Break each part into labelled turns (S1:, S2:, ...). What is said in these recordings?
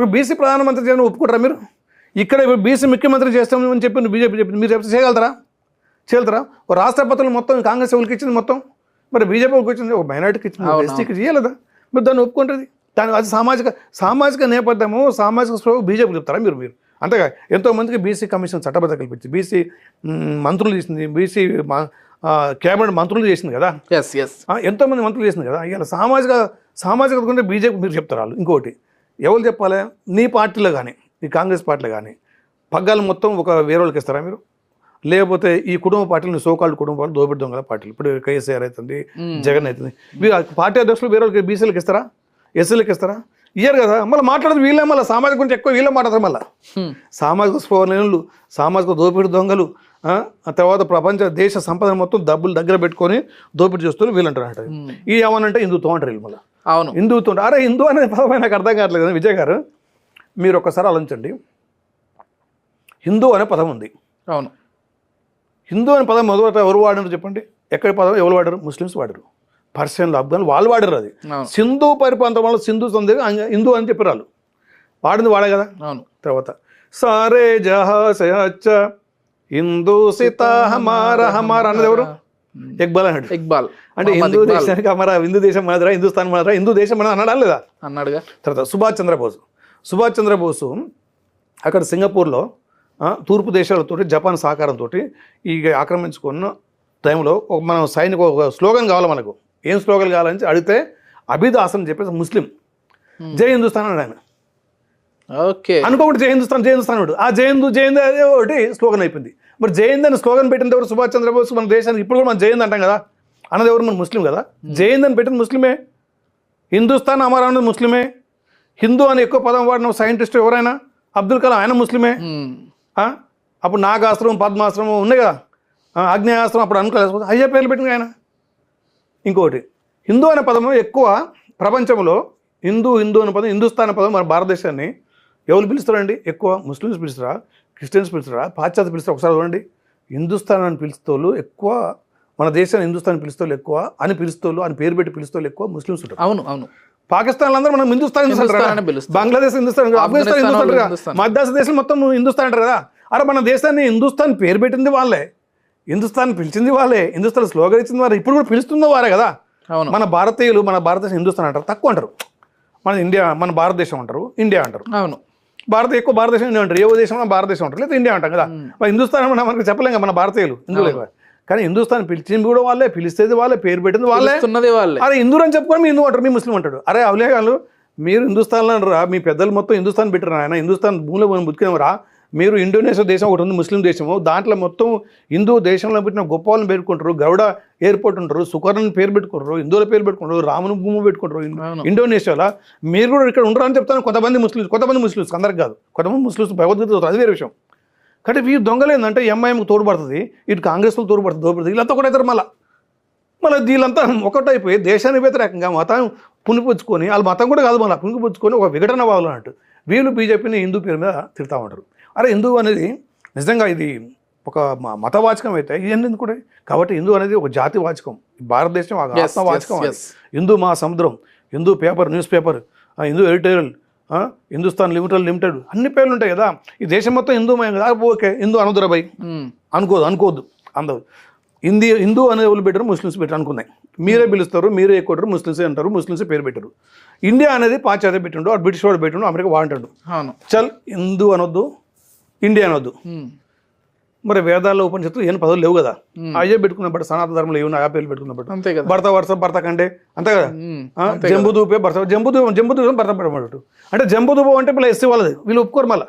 S1: ఒక బీసీ ప్రధానమంత్రి చేయడం ఒప్పుకుంటారా మీరు? ఇక్కడ ఇప్పుడు బీసీ ముఖ్యమంత్రి చేస్తామని చెప్పి బీజేపీ చెప్పింది మీరు చెప్తే చేయగలుగుతారా? చేయగలుగుతారా? ఒక రాష్ట్రపతులు మొత్తం కాంగ్రెస్ వాళ్ళకి ఇచ్చింది మొత్తం. మరి బీజేపీ వాళ్ళకి ఇచ్చింది ఒక మైనార్టీకి ఇచ్చింది. ఎస్టీకి చేయలేదా? మీరు దాన్ని ఒప్పుకుంటుంది దాని అది సామాజిక సామాజిక నేపథ్యము సామాజిక స్పృహ బీజేపీ చెప్తారా మీరు మీరు? అంతేగా ఎంతోమందికి బీసీ కమిషన్ చట్టబద్ధ కల్పించింది. బీసీ మంత్రులు చేసింది. బీసీ కేబినెట్ మంత్రులు చేసింది కదా?
S2: ఎస్ ఎస్
S1: ఎంతోమంది మంత్రులు చేసింది కదా? ఇవాళ సామాజిక సామాజిక బీజేపీ మీరు చెప్తారు వాళ్ళు. ఇంకోటి ఎవరు చెప్పాలి? నీ పార్టీలో కానీ ఈ కాంగ్రెస్ పార్టీలో కానీ పగ్గాలు మొత్తం ఒక వేరే వాళ్ళకి ఇస్తారా మీరు? లేకపోతే ఈ కుటుంబ పార్టీలు సోకాళ్ళు కుటుంబాలు దోపిడి దొంగల పార్టీలు. ఇప్పుడు కేసీఆర్ అవుతుంది జగన్ అవుతుంది. పార్టీ అధ్యక్షులు వేరే వాళ్ళకి బీసీలకు ఇస్తారా? ఎస్సీలకు ఇస్తారా? ఇయ్యరు కదా. మళ్ళీ మాట్లాడదు వీళ్ళే మళ్ళీ. సామాజిక గురించి ఎక్కువ వీళ్ళే మాట్లాడతారు మళ్ళీ. సామాజిక స్పృహలేనులు సామాజిక దోపిడీ దొంగలు తర్వాత ప్రపంచ దేశ సంపద మొత్తం డబ్బులు దగ్గర పెట్టుకొని దోపిడీ చేస్తున్నారు వీళ్ళు అంటారు ఈ ఏమనంటే హిందుత్వం అంటారు వీళ్ళు మళ్ళీ.
S2: అవును.
S1: హిందుత్వం అరే హిందూ అనే పదం నాకు అర్థం కావట్లేదు కదా విజయ్ గారు. మీరు ఒక్కసారి ఆలోచించండి. హిందూ అనే పదం ఉంది.
S2: అవును.
S1: హిందూ అనే పదం మొదట ఎవరు వాడారు చెప్పండి? ఎక్కడి పదం? ఎవరు వాడారు? ముస్లిమ్స్ వాడారు. పర్షియన్లు ఆఫ్ఘన్ వాళ్ళు వాడారు అది. సింధు పరిపాలన వల్ల సింధు సందే హిందూ అని చెప్పారు వాళ్ళు వాడింది వాడే కదా?
S2: అవును.
S1: తర్వాత సారే జహాస హిందూ సీత హమార హమార అన్నది ఎవరు? ఇక్బాల్ అన్నాడు.
S2: ఇక్బాల్.
S1: అంటే హిందూ దేశానికి అమరా హిందూ దేశం మాదిరా హిందుస్థాన్ మాదిరా హిందూ దేశం మన అన్నాడా లేదా?
S2: అన్నాడుగా.
S1: తర్వాత సుభాష్ చంద్రబోస్. సుభాష్ చంద్రబోసు అక్కడ సింగపూర్లో తూర్పు దేశాలతో జపాన్ సహకారంతో ఈ ఆక్రమించుకున్న టైంలో ఒక మనం సైనిక ఒక స్లోగన్ కావాలి మనకు. ఏం స్లోగన్ కావాలని అడిగితే అభిదాస్ అని చెప్పేసి ముస్లిం. జై హిందుస్థాన్ అన్నాడు ఆయన.
S2: ఓకే.
S1: అనుకోకుండా జై హిందుస్థాన్ జై హిందుస్థాన్ అన్నాడు. ఆ జై హిందూ జై హిందూ అదే ఒకటి స్లోగన్ అయిపోయింది. మరి జై హింద్ అని స్లోగన్ పెట్టింది ఎవరు? సుభాష్ చంద్రబోస్ మన దేశానికి ఇప్పుడు కూడా మనం జై హింద్ అంటాం కదా. అన్నది ఎవరు? మన ముస్లిం కదా. జై హింద్ అని పెట్టింది ముస్లిమే. హిందుస్థాన్ అమరా అన్నది ముస్లిమే. హిందూ అని ఎక్కువ పదం వాడిన సైంటిస్ట్ ఎవరైనా? అబ్దుల్ కలాం ఆయన ముస్లిమే. ఆ? అప్పుడు నాగాస్త్రం పద్మాస్త్రం ఉన్నాయి కదా. ఆగ్నేయాస్త్రం అప్పుడు అనుకోలేదు అయ్యే పేర్లు పెట్టింది ఆయన. ఇంకోటి హిందూ అనే పదము ఎక్కువ ప్రపంచంలో హిందూ హిందూ అనే పదం హిందుస్థాన్ పదం మన భారతదేశాన్ని ఎవరు పిలుస్తారండి? ఎక్కువ ముస్లిమ్స్ పిలుస్తారా? క్రిస్టియన్స్ పిలుస్తారా? పాశ్చాత్య పిలుస్తారా? ఒకసారి చూడండి. హిందుస్థాన్ అని పిలుస్తోళ్ళు ఎక్కువ మన దేశాన్ని హిందుస్థాన్ పిలుస్తోళ్ళు ఎక్కువ అని పిలుస్తోళ్ళు అని పేరు పెట్టి పిలుస్తోళ్ళు ఎక్కువ ముస్లిమ్స్ ఉంటారు.
S2: అవును అవును.
S1: పాకిస్తాన్ అందరూ మనం హిందుస్థాన్
S2: పిలుస్తాం.
S1: బంగ్లాదేశ్ హిందుస్థాన్ ఆఫ్ఘనిస్తాన్ హిందుస్థాన్. మధ్యాస దేశం మొత్తం హిందుస్థాన్ అంటారు కదా. అరే మన దేశాన్ని హిందుస్థాన్ పేరు పెట్టింది వాళ్ళే. హిందుస్థాన్ పిలిచింది వాళ్ళే. హిందుస్థాన్ స్లోగన్ ఇచ్చింది వారే ఇప్పుడు కూడా పిలుస్తుంది వారే కదా.
S2: అవును.
S1: మన భారతీయులు మన భారతదేశం హిందుస్థాన్ అంటారు. తక్కువ అంటారు. మన ఇండియా మన భారతదేశం అంటారు. ఇండియా అంటారు.
S2: అవును.
S1: భారత ఎక్కువ భారతదేశం ఇండియా అంటారు. ఏ దేశం భారతదేశం అంటారు. లేదా ఇండియా అంటాం కదా. హిందుస్థాన్ మన మనకి చెప్పలేం కదా మన భారతీయులు. హిందువులే కదా. కానీ హిందుస్థాన్ పిలిచింది కూడా వాళ్ళే పిలిస్తేది వాళ్ళే పేరు పెట్టింది వాళ్ళే.
S2: పిలుస్తున్నది వాళ్ళే.
S1: అరే హిందూ అని చెప్పుకొని మీ హిందూ అంటారు మీ ముస్లిం అంటాడు. అరే అవలేగాలు మీరు హిందుస్థాన్లో రా మీ పెద్దలు మొత్తం హిందుస్థాన్ పెట్టారు ఆయన హిందుస్థాన్ భూమిలో బతికినవరా మీరు ఇండోనేషియా దేశం ఒకటి ఉంది ముస్లిం దేశము. దాంట్లో మొత్తం హిందూ దేశంలో పెట్టిన గొప్ప వాళ్ళని పేర్కొంటారు. గౌడ ఎయిర్పోర్ట్ ఉంటారు సుకర్ణ పేరు పెట్టుకుంటారు హిందువుల పేరు పెట్టుకుంటారు రాముని భూమి పెట్టుకుంటారు. ఇండోనేషియాలో. మీరు కూడా ఇక్కడ ఉండరు అని చెప్తాను. కొంతమంది ముస్లిమ్స్ కొంతమంది ముస్లిమ్స్ అందరికి కాదు. కొంతమంది ముస్లిమ్స్ భగవద్గీత అది వేరే విషయం. కాబట్టి వీరు దొంగలు ఏంటంటే ఎంఐఎంకి తోడుపడుతుంది ఇటు కాంగ్రెస్లో తోడుపడుతుంది తోడుపడుతుంది. వీళ్ళంతా కూడా అవుతారు మళ్ళీ. మళ్ళీ వీళ్ళంతా ఒకటైపోయి దేశానికి వ్యతిరేకంగా మతం పునిపుచ్చుకొని వాళ్ళ మతం కూడా కాదు మళ్ళీ పునిపుచ్చుకొని ఒక విఘటన వాళ్ళు అన్నట్టు. వీళ్ళు బీజేపీని హిందూ పేరు మీద తిడతా ఉంటారు. అరే హిందూ అనేది నిజంగా ఇది ఒక మ- మతవాచకం అయితే ఇవన్నీ కూడా? కాబట్టి హిందూ అనేది ఒక జాతి వాచకం. భారతదేశం ఒక ఆత్మవాచకం. హిందూ మా సముద్రం Hindu paper news paper Hindu editorial Hindustan limited limited అన్ని పేర్లు ఉంటాయి కదా. ఈ దేశం మొత్తం హిందూమయం కదా. ఓకే హిందూ అనుదురబాయ్. అనుకోదు అనుకోవద్దు. అందరు. హిందీ హిందూ అనే వాళ్ళు పెట్టారు ముస్లిమ్స్ పెట్టారు అనుకున్నాయి. మీరే పిలుస్తారు మీరే ఎక్కువ ముస్లిమ్సే అంటారు ముస్లిమ్సే పేరు పెట్టారు. ఇండియా అనేది పాశ్చాత్య పెట్టిండు వాడు బ్రిటిష్ వాడు పెట్టిండు అమెరికా వాడంటాడు. చల్ హిందూ అనొద్దు. ఇండియా అనొద్దు. మరి వేదాల్లో ఉపనిషత్తు ఏం పదవులు లేవు కదా. అయ్యే పెట్టుకున్నప్పుడు సనాతన ధర్మంలో ఏమన్నా ఆ పేర్లు పెట్టుకున్నప్పుడు
S2: అంతే కదా.
S1: భర్త వరుస భర్త కంటే అంతే కదా. జంబుదూపే భర్త జంబుదూపం జంబుదూపం భర్త పెట్టమన్నట్టు అంటే జంబుదూపం అంటే మళ్ళీ ఎస్సీ వాళ్ళది. వీళ్ళు ఒప్పుకోరు మళ్ళీ.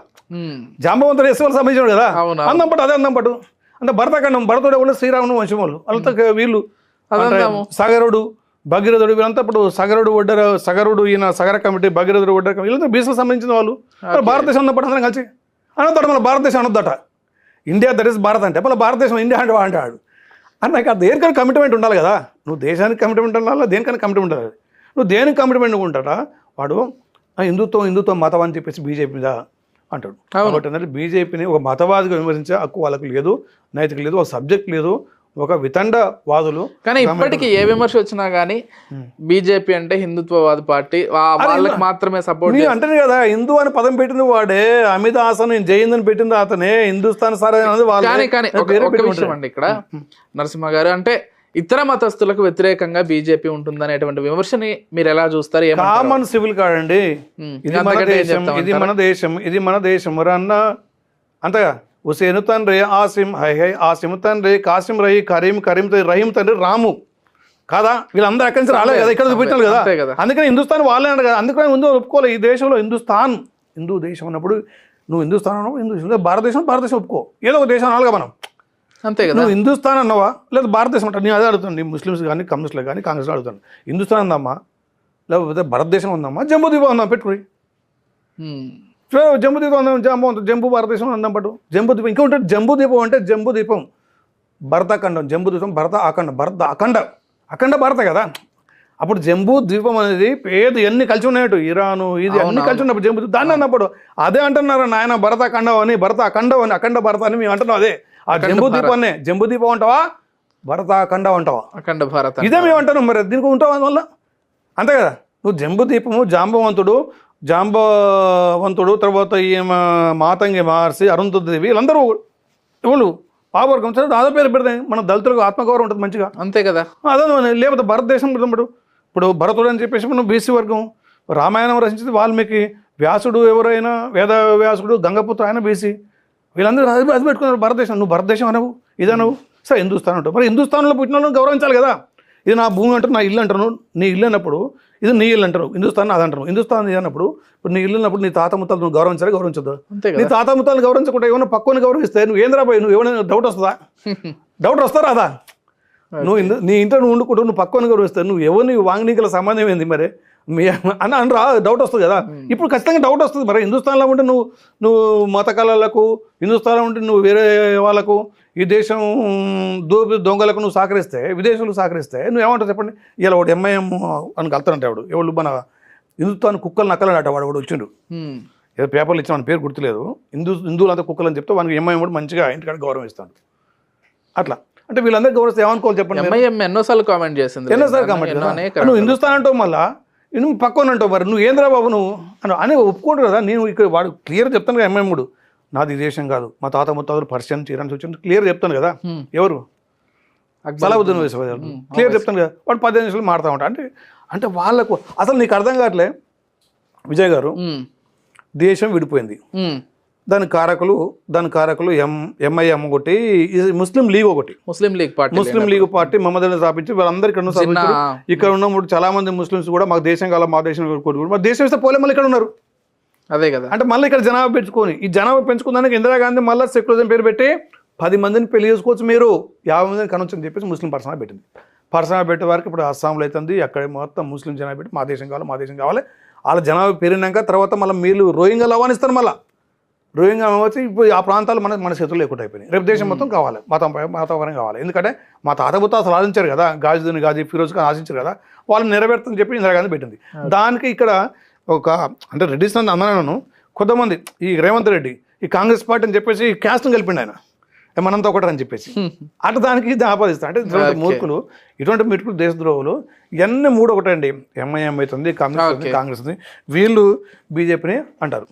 S1: జాంబవంతుడు ఎస్సీ వాళ్ళు సంబంధించిన కదా. అందం పట్టు అదే అందం పట్టు. అంటే భరతఖండం భరతుడు వాళ్ళు శ్రీరాముడు వంశం వాళ్ళు వాళ్ళతో వీళ్ళు. సగరుడు భగీరథుడు వీళ్ళంతా ఇప్పుడు సగరుడు ఒడ్డర సగరుడు ఈయన సగర కమిటీ భగీరథుడు ఒడ్డర కమిటీ వీళ్ళంతా బీసీలకు సంబంధించిన వాళ్ళు. భారతదేశం అందరం కలిసి అనొద్దట మన భారతదేశం అనొద్దట ఇండియా దట్ ఇస్ భారత్ అంటే మళ్ళీ భారతదేశం ఇండియా అంటే అంటాడు. అని నాకు దేనికైనా కమిట్మెంట్ ఉండాలి కదా. నువ్వు దేశానికి కమిట్మెంట్ ఉండాలా దేనికైనా కమిట్మెంట్ ఉండాలి. నువ్వు దేనికి కమిట్మెంట్ ఉంటాడా వాడు "ఆ, హిందుత్వం హిందుత్వం మతం అని చెప్పేసి బీజేపీ మీద అంటాడు. కాబట్టి ఏంటంటే బీజేపీని ఒక మతవాదిగా విమర్శించే హక్కు వాళ్ళకు లేదు నైతిక లేదు ఒక సబ్జెక్ట్ లేదు. ఒక వితండవాదులు
S2: కానీ ఇప్పటికీ ఏ విమర్శ వచ్చినా గానీ బీజేపీ అంటే హిందుత్వవాద పార్టీ వాళ్ళకి మాత్రమే సపోర్ట్
S1: నీ అంటేనే కదా హిందూ అని పదం పెట్టిన వాడే అమిత హాసన్ జైంద్ అని పెట్టింది అతనే హిందుస్థాన్ సార్.
S2: కానీ కానీ ఒక విషయం. అండి ఇక్కడ. నరసింహ గారు అంటే ఇతర మతస్థులకు వ్యతిరేకంగా బీజేపీ ఉంటుందనేటువంటి విమర్శని మీరు ఎలా చూస్తారు?
S1: కామన్ సివిల్
S2: ఉమ్,
S1: ఇది మన దేశం ఇది మన దేశం ఇది మన దేశం. అంతగా? హుసేను తండ్రి ఆసిం హై హై ఆసిం తండ్రి కాసిం రహీ కరీం కరీం తండ్రి రహీం తండ్రి రాము. కాదా? వీళ్ళందరూ అక్కడి నుంచి రాలేదు కదా ఇక్కడ చూపించాలి కదా. అందుకని హిందుస్థాన్ వాళ్ళే అన్నారు కదా అందుకని ముందు ఒప్పుకోవాలి ఈ దేశంలో హిందుస్థాన్ హిందూ దేశం అన్నప్పుడు నువ్వు హిందుస్థాన్ అన్నావు హిందూ దేశం భారతదేశం భారతదేశం ఒప్పుకో. ఏదో ఒక దేశం అనాలిగా మనం.
S2: అంతే కదా.
S1: నువ్వు హిందుస్థాన్ అన్నావా? లేదా భారతదేశం అంటా నేను అదే అడుగుతాను నీ ముస్లిమ్స్ కానీ కమ్యూనిస్టులు కానీ కాంగ్రెస్లో అడుగుతాను హిందుస్థాన్ ఉందమ్మా లేకపోతే భారతదేశం ఉందమ్మా జమ్మూ ద్వీపం ఉందా పెట్టుకుని జంబూ ఉందాం జంబూ జంబూ భారతదేశం ఉందాం పట్టు. జంబూ ద్వీపం. ఇంకా ఉంటుంది జంబూ ద్వీపం అంటే జంబూ ద్వీపం. భరతఖండం జంబూ ద్వీపం భరత అఖండం భరత అఖండ. అఖండ భారత కదా. అప్పుడు జంబూ ద్వీపం అనేది పేద ఎన్ని కలిసి ఉన్నాయట ఇరాను ఇది అన్ని కలిసి ఉన్నప్పుడు జంబూ. దాన్ని అన్నప్పుడు అదే అంటున్నారు నాయన భరత అఖండం అని భరత అఖండం అని అఖండ భరత అని మేము అంటున్నాం అదే. ఆ జంబూ ద్వీపాన్ని. జంబూ ద్వీపం అంటావా? భరత అఖండం అంటావా?
S2: అఖండ భారత్.
S1: ఇదే మేము అంటాను మరి. దీనికి ఉంటావు అందువల్ల? అంతే కదా. నువ్వు జంబు దీపము జాంబవంతుడు. జాంబవంతుడు తర్వాత ఈ మాతంగి మహర్షి అరుంధదేవి వీళ్ళందరూ ఎవరు పాపవర్గం సరే దాదాపు పేరు పెడతాయి మన దళితులకు ఆత్మగౌరవం ఉంటుంది మంచిగా.
S2: అంతే కదా.
S1: అదే లేకపోతే భారతదేశం ఇప్పుడు. ఇప్పుడు భరతుడు అని చెప్పేసి మనం బీసీ వర్గం రామాయణం రచించింది వాల్మీకి. వ్యాసుడు ఎవరైనా వేద వ్యాసుడు గంగపుత్ర ఆయన బీసీ వీళ్ళందరూ అది అది పెట్టుకున్నారు. భారతదేశం నువ్వు భారతదేశం అనవు ఇదనవు. సరే హిందుస్థాన్ అంటావు. మరి హిందుస్థాన్లో పుట్టిన వాళ్ళని గౌరవించాలి కదా. ఇది నా భూమి అంటారు నా ఇల్లు అంటారు. నీ ఇల్లు అన్నప్పుడు ఇది నీ ఇల్లు అంటారు. హిందుస్థాన్ అది అంటారు. హిందుస్థాన్ ఇది అన్నప్పుడు ఇప్పుడు నీ ఇల్లు అన్నప్పుడు నీ తాత ముత్తాలు నువ్వు గౌరవించాలి గౌరవించదు నీ తాత ముత్తాలు గౌరవించకుండా ఏమైనా పక్కని గౌరవిస్తే నువ్వు ఏంద్రా పోయి నువ్వు ఏమైనా డౌట్ వస్తుందా? డౌట్ వస్తారా అదా. నువ్వు నీ ఇంట్లో నువ్వు వండుకుంటూ నువ్వు పక్కన గౌరవిస్తావు నువ్వు ఎవరిని వాంగ్నీకల సంబంధం ఏంది మరి? మీ అన్న అనరా డౌట్ వస్తుంది కదా. ఇప్పుడు ఖచ్చితంగా డౌట్ వస్తుంది. మరి హిందుస్థాన్లో ఉంటే నువ్వు నువ్వు మత కళలకు హిందుస్థాన్లో ఉంటే నువ్వు వేరే వాళ్ళకు ఈ దేశం దోపి దొంగలకు నువ్వు సహకరిస్తే విదేశాలకు సహకరిస్తే నువ్వు ఏమంటావు చెప్పండి? ఇలా ఒకటి ఎంఐఎం అని కలుతానంటే వాడు ఎవడు మన హిందుస్థాన్ కుక్కలు నక్కలు అట వాడు వాడు వచ్చిండు. ఏదో పేపర్లు ఇచ్చిన పేరు గుర్తులేదు. హిందూ హిందువులు అంతా కుక్కలు అని చెప్తే వానికి ఎంఐఎం కూడా మంచిగా ఇంటికాడ గౌరవం ఇస్తాడు. అట్లా. అంటే వీళ్ళందరూ గౌరవిస్తే ఏమనుకోవాలి చెప్పండి?
S2: ఎంఐఎం ఎన్నోసార్లు కామెంట్ చేసింది.
S1: ఎన్నోసార్లు కామెంట్ నువ్వు హిందుస్థాన్ అంటావు మళ్ళా? నువ్వు పక్కన అంటావు మరి నువ్వు ఏంద్రా బాబు నువ్వు? అని అని ఒప్పుకోడు కదా. నేను ఇక్కడ వాడు క్లియర్ చెప్తాను కదా ఎంఎండు నాది దేశం కాదు. మా తాత ముత్తాతలు పర్షియన్ చీరని వచ్చి క్లియర్ చెప్తాను కదా. ఎవరు? సలావుద్దీన్ వైశ్వరాజు క్లియర్ చెప్తాను కదా. వాడు పదిహేను నిమిషాలు మాడుతూ ఉంటా అంటే అంటే వాళ్ళకు అసలు నీకు అర్థం కావట్లే? విజయ్ గారు దేశం విడిపోయింది. దాని కారకులు దాని కారకులు ఎం ఎంఐఎం ఒకటి ముస్లిం లీగ్ ఒకటి.
S2: Muslim league party
S1: Muslim league party Ali స్థాపించి వాళ్ళందరూ ఇక్కడ ఉన్న స్థాపించారు ఇక్కడ ఉన్నప్పుడు చాలా మంది ముస్లిమ్స్ కూడా మాకు దేశం కాల మా దేశం మా దేశం ఇస్తే పోలే మళ్ళీ ఇక్కడ ఉన్నారు.
S2: అదే కదా.
S1: అంటే మళ్ళీ ఇక్కడ జనాభా పెంచుకొని ఈ జనాభా పెంచుకున్నానికి ఇందిరాగాంధీ మళ్ళీ సెక్యులరిజం పేరు పెట్టి పది మందిని పెళ్ళి చేసుకోవచ్చు మీరు యాభై మందిని కనొచ్చు అని చెప్పేసి ముస్లిం పర్సనల్ పెట్టింది. పర్సనల్ పెట్టే వరకు ఇప్పుడు అస్సాంలో అవుతుంది అక్కడ మొత్తం ముస్లిం జనాభా పెట్టి మా దేశం కావాలి మా దేశం కావాలి. వాళ్ళ జనాభా పెరిగినాక తర్వాత మళ్ళీ మీరు రోహింగ్యాలు ఆహ్వానిస్తారు మళ్ళీ. రోహింగ్యా వచ్చి ఇప్పుడు ఆ ప్రాంతాలు మన మన చేతుల్లో లేకుండా అయిపోయినాయి. రేపు దేశం మొత్తం కావాలి. మతం మతపరం కావాలి. ఎందుకంటే మా తాత బుత్త అసలు ఆశించారు కదా గాజుదీన్ గాజీ ఫిరోజ్ ఖాన్ ఆశించారు కదా వాళ్ళు నెరవేరుతుందని చెప్పి ఇందిరాగాంధీ పెట్టింది. దానికి ఇక్కడ ఒక అంటే రెడ్డిస్ అని అన్నాను కొంతమంది ఈ రేవంత్ రెడ్డి ఈ కాంగ్రెస్ పార్టీ అని చెప్పేసి క్యాస్ట్ని కలిపిండు ఆయన. ఏ మనంతా ఒకటని చెప్పేసి. అటు దానికి ఇది ఆపాదిస్తా అంటే ఇటువంటి మూర్ఖులు ఇటువంటి మిటుకులు దేశద్రోహులు ఇవన్నీ మూడు ఒకటండి ఎంఐఎం అవుతుంది కాంగ్రెస్ కాంగ్రెస్ ఉంది వీళ్ళు బీజేపీని అంటారు.